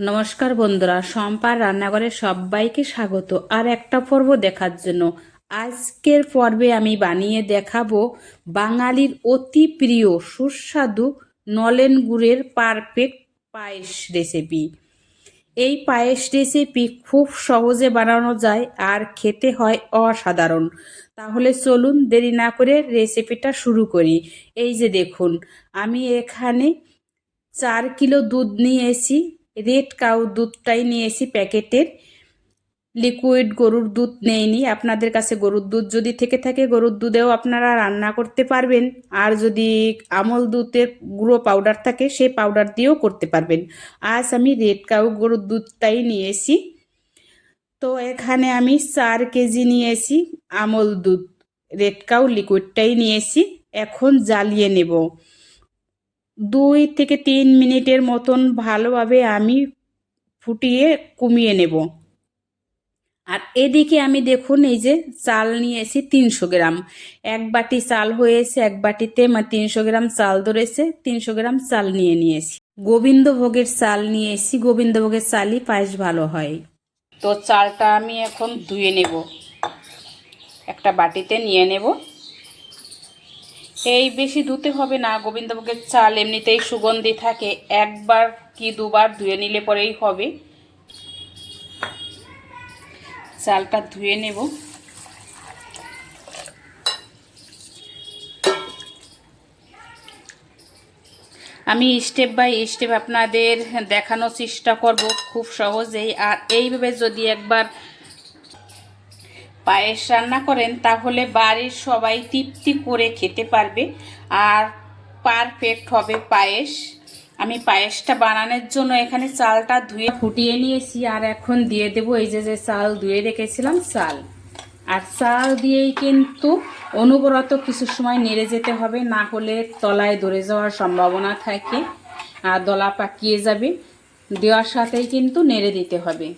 নমস্কার বন্ধুরা সম্পার রান্নাঘরে সবাইকে স্বাগত। আর একটা পর্ব দেখার জন্য। আজকের পর্বে আমি বানিয়ে দেখাবো বাঙালির অতি প্রিয় সুস্বাদু নলেন গুড়ের পারফেক্ট পায়েস রেসিপি এই পায়েস রেসিপি খুব সহজে বানানো যায় আর খেতে হয় অসাধারণ। তাহলে চলুন দেরি না করে রেসিপিটা শুরু করি। এই যে দেখুন, আমি এখানে চার কিলো দুধ নিয়েছি। রেড কাউ দুধটাই নিয়েছি প্যাকেটের। লিকুইড গরুর দুধ নেইনি। আপনাদের কাছে গরুর দুধ যদি থেকে থাকে, গরুর দুধেও আপনারা রান্না করতে পারবেন। আর যদি আমল দুধের গুঁড়ো পাউডার থাকে সেই পাউডার দিয়েও করতে পারবেন। আজ আমি রেড কাউ গরুর দুধটাই নিয়েছি। তো এখানে আমি চার কেজি নিয়েছি আমল দুধ। রেড কাউ লিকুইডটাই নিয়েছি। এখন জ্বালিয়ে নেব। দুই থেকে তিন মিনিটের মতন ভালোভাবে আমি ফুটিয়ে কমিয়ে নেব। আর এদিকে আমি দেখুন, এই যে চাল নিয়েছি তিনশো গ্রাম। এক বাটি চাল হয়েছে, এক বাটিতে তিনশো গ্রাম চাল ধরেছে, তিনশো গ্রাম চাল নিয়ে নিয়েছি। গোবিন্দভোগের চাল নিয়েছি, গোবিন্দভোগের চালই পায়েস ভালো হয়। তো চালটা আমি এখন ধুয়ে নেব। একটা বাটিতে নিয়ে নেব। এই বেশি ধুতে হবে না, গোবিন্দভোগের চাল এমনিতেই সুগন্ধি থাকে। একবার কি দুবার ধুয়ে নিলে পরেই হবে। চালটা ধুয়ে নেব। আমি স্টেপ বাই স্টেপ আপনাদের দেখানোর চেষ্টা করব খুব সহজেই। আর এইভাবে যদি একবার পায়েস রান্না করেন, তাহলে বাড়ির সবাই তৃপ্তি করে খেতে পারবে। আর পারফেক্ট হবে পায়েস। আমি পায়েসটা বানানোর জন্য এখানে চালটা ধুয়ে ফুটিয়ে নিয়েছি, আর এখন দিয়ে দেব এই যে যে চাল ধুয়ে রেখেছিলাম, চাল। আর চাল দিয়েই কিন্তু অনুবরত কিছু সময় নেড়ে যেতে হবে, না হলে তলায় ধরে যাওয়ার সম্ভাবনা থাকে, আর দলা পাকিয়ে যাবে। দেওয়ার সাথেই কিন্তু নেড়ে দিতে হবে।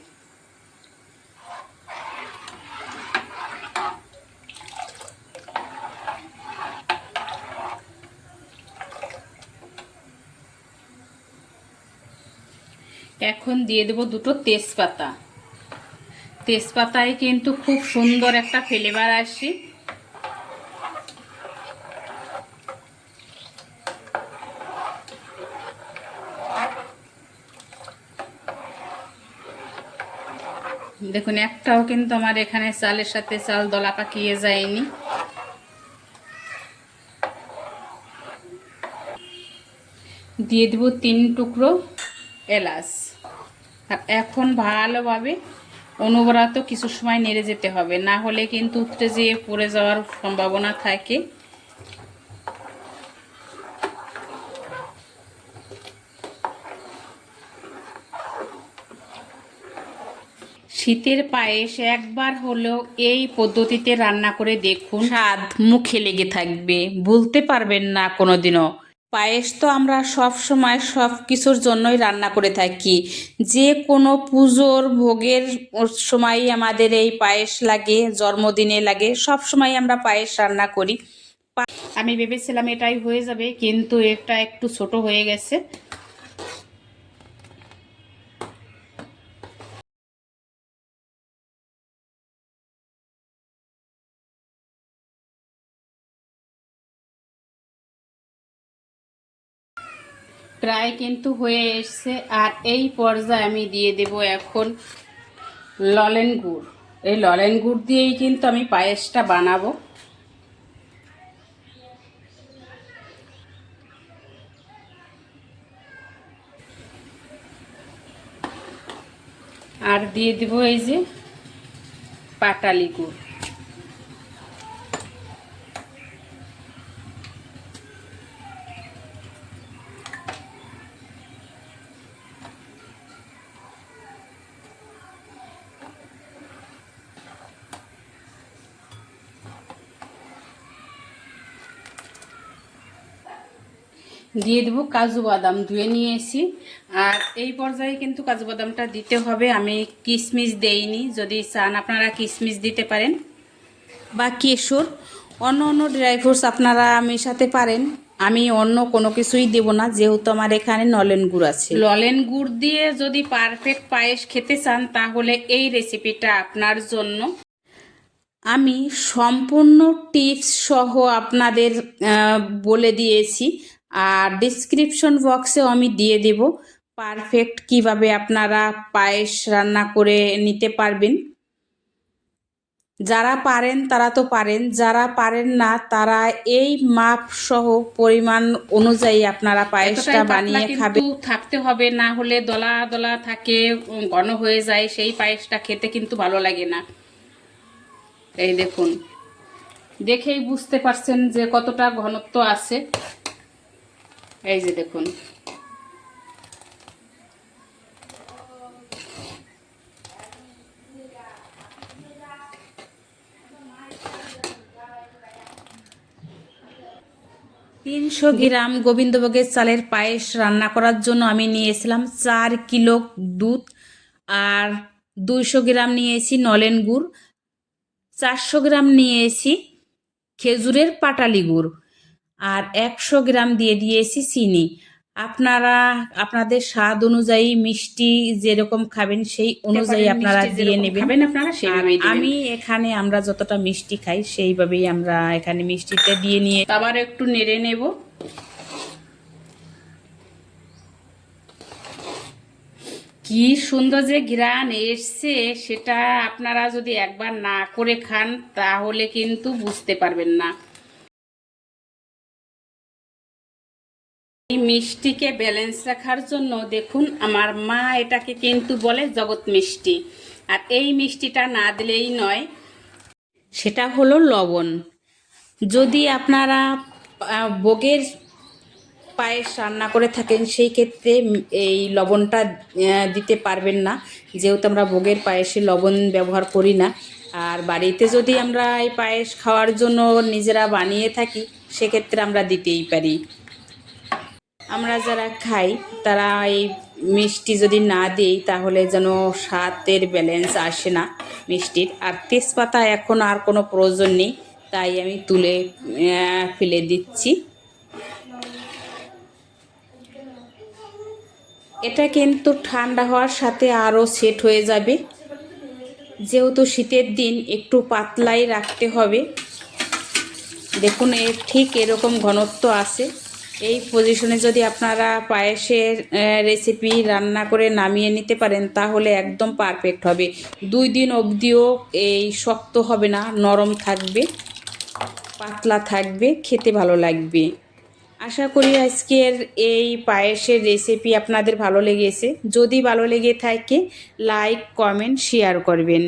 এখন দিয়ে দেব দুটো তেজপাতা। তেজপাতায় কিন্তু খুব সুন্দর একটা ফ্লেভার আসে। দেখুন, একটাও কিন্তু আমার এখানে চালের সাথে চাল দলা পাকিয়ে যায়নি। দিয়ে দেব তিন টুকরো এলাচ। আর এখন ভালোভাবে অনবরত কিছু সময় নেড়ে যেতে হবে, না হলে কিন্তু উতরে যেয়ে পড়ে যাওয়ার সম্ভাবনা থাকে। শীতের পায়েস একবার হলেও এই পদ্ধতিতে রান্না করে দেখুন। স্বাদ মুখে লেগে থাকবে, ভুলতে পারবেন না কোনোদিনও। পায়েস তো আমরা সব সময় সব কিছুর জন্যই রান্না করে থাকি। যে কোনো পুজোর ভোগের সময় আমাদের এই পায়েস লাগে, জন্মদিনে লাগে, সব সময় আমরা পায়েস রান্না করি। আমি ভেবেছিলাম এটাই হয়ে যাবে, কিন্তু এটা একটু ছোট হয়ে গেছে। প্রায় কিন্তু হয়ে এসছে। আর এই পর্যায়ে আমি দিয়ে দেব এখন ললেন গুড়। এই ললেন গুড় দিয়েই কিন্তু আমি পায়েসটা বানাবো। আর দিয়ে দেব এই যে পাটালি গুড়। দিয়ে দেবো কাজু বাদাম ধুয়ে নিয়ে এসি আর এই পর্যায়ে কিন্তু কাজু বাদামটা দিতে হবে। আমি কিশমিশ দেইনি। যদি চান আপনারা কিশমিশ দিতে পারেন। বা কেশর। অন্য অন্য ড্রাই ফ্রুটস আপনারা মেশাতে পারেন। আমি অন্য কোনো কিছুই দেব না। যেহেতু আমার এখানে নলেন গুড় আছে। নলেন গুড় দিয়ে যদি পারফেক্ট পায়েস খেতে চান তাহলে এই রেসিপিটা আপনার জন্য। আমি সম্পূর্ণ টিপস সহ আপনাদের বলে দিয়েছি। আর ডিসক্রিপশন বক্সেও আমি দিয়ে দেব। পারফেক্ট কীভাবে আপনারা পায়েস রান্না করে নিতে পারবেন। যারা পারেন তারা তো পারেন যারা পারেন না তারা এই মাপ সহ পরিমাণ অনুযায়ী আপনারা পায়েসটা বানিয়ে খাবেন। থাকতে হবে না হলে দলা দলা থাকে ঘন হয়ে যায় সেই পায়েসটা খেতে কিন্তু ভালো লাগে না। এই দেখুন দেখেই বুঝতে পারছেন যে কতটা ঘনত্ব আছে। এই যে দেখুন। তিনশো গ্রাম গোবিন্দভোগের চালের পায়েস রান্না করার জন্য আমি নিয়েছিলাম চার কিলো দুধ আর দুইশো গ্রাম নিয়েছি নলেন গুড়, চারশো গ্রাম নিয়েছি খেজুরের পাটালি গুড়। আর একশো গ্রাম দিয়ে দিয়েছি চিনি। আপনারা আপনাদের স্বাদ অনুযায়ী মিষ্টি যেরকম খাবেন সেই অনুযায়ী আপনারা দিয়ে নেবেন। আপনারা আমি এখানে আমরা যতটা মিষ্টি খাই সেইভাবেই আমরা এখানে মিষ্টিটা দিয়ে নিয়ে আবার একটু নেড়ে নেব। কি সুন্দর যে ঘ্রাণ এসছে সেটা আপনারা যদি একবার না করে খান তাহলে কিন্তু বুঝতে পারবেন না। মিষ্টিকে ব্যালেন্স রাখার জন্য দেখুন, আমার মা এটাকে কিন্তু বলে জগৎ মিষ্টি। আর এই মিষ্টিটা না দিলেই নয়, সেটা হলো লবণ। যদি আপনারা ভোগের পায়েস রান্না করে থাকেন, সেই ক্ষেত্রে এই লবণটা দিতে পারবেন না। যেহেতু আমরা ভোগের পায়েসে লবণ ব্যবহার করি না। আর বাড়িতে যদি আমরা এই পায়েস খাওয়ার জন্য নিজেরা বানিয়ে থাকি, সেক্ষেত্রে আমরা দিতেই পারি। আমরা যারা খাই, তারা এই মিষ্টি যদি না দিই, তাহলে যেন স্বাদের ব্যালেন্স আসে না মিষ্টির। আর তেজপাতা এখন আর কোনো প্রয়োজন নেই, তাই আমি তুলে ফেলে দিচ্ছি। এটা কিন্তু ঠান্ডা হওয়ার সাথে আরও সেট হয়ে যাবে। যেহেতু শীতের দিন, একটু পাতলাই রাখতে হবে। দেখুন, এর ঠিক এরকম ঘনত্ব আছে। এই পজিশনে যদি আপনারা পায়েসের রেসিপি রান্না করে নামিয়ে নিতে পারেন, তাহলে একদম পারফেক্ট হবে। দুই দিন অবধিও এই শক্ত হবে না, নরম থাকবে, পাতলা থাকবে, খেতে ভালো লাগবে। আশা করি আজকের এই পায়েসের রেসিপি আপনাদের ভালো লেগেছে। যদি ভালো লেগে থাকে লাইক কমেন্ট শেয়ার করবেন।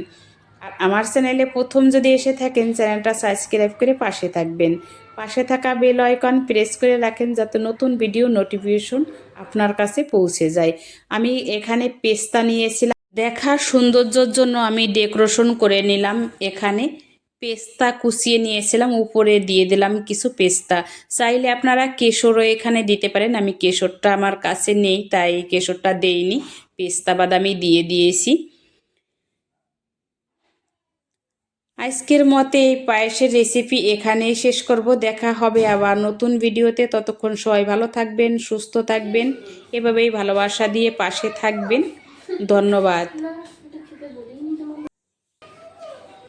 আর আমার চ্যানেলে প্রথম যদি এসে থাকেন চ্যানেলটা সাবস্ক্রাইব করে পাশে থাকবেন। পাশে থাকা বেল আইকন প্রেস করে রাখেন যাতে নতুন ভিডিও নোটিফিকেশন আপনার কাছে পৌঁছে যায়। আমি এখানে পেস্তা নিয়েছিলাম। দেখার সৌন্দর্যর জন্য আমি ডেকোরেশন করে নিলাম। এখানে পেস্তা কুচিয়ে নিয়েছিলাম। উপরে দিয়ে দিলাম কিছু পেস্তা। চাইলে আপনারা কেশরও এখানে দিতে পারেন। আমি কেশরটা আমার কাছে নেই, তাই কেশরটা দেইনি। পেস্তা বাদামি দিয়ে দিয়েছি। আজকের মতে এই পায়েসের রেসিপি এখানেই শেষ করব। দেখা হবে আবার নতুন ভিডিওতে। ততক্ষণ সবাই ভালো থাকবেন, সুস্থ থাকবেন, এভাবেই ভালোবাসা দিয়ে পাশে থাকবেন। ধন্যবাদ।